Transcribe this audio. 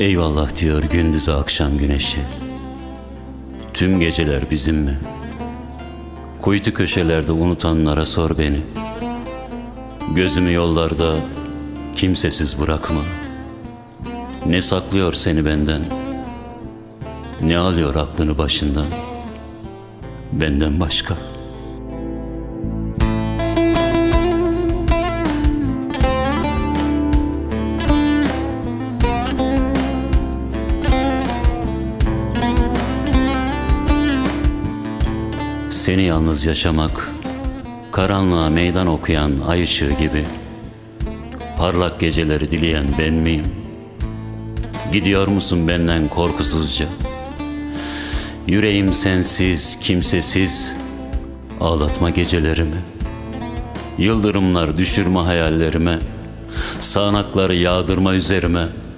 Eyvallah diyor gündüzü akşam güneşi. Tüm geceler bizim mi? Kuytu köşelerde unutanlara sor beni. Gözümü yollarda kimsesiz bırakma. Ne saklıyor seni benden? Ne alıyor aklını başından? Benden başka. Seni yalnız yaşamak, karanlığa meydan okuyan ay ışığı gibi, parlak geceleri dileyen ben miyim? Gidiyor musun benden korkusuzca? Yüreğim sensiz, kimsesiz, ağlatma gecelerimi. Yıldırımlar düşürme hayallerime, sağanakları yağdırma üzerime.''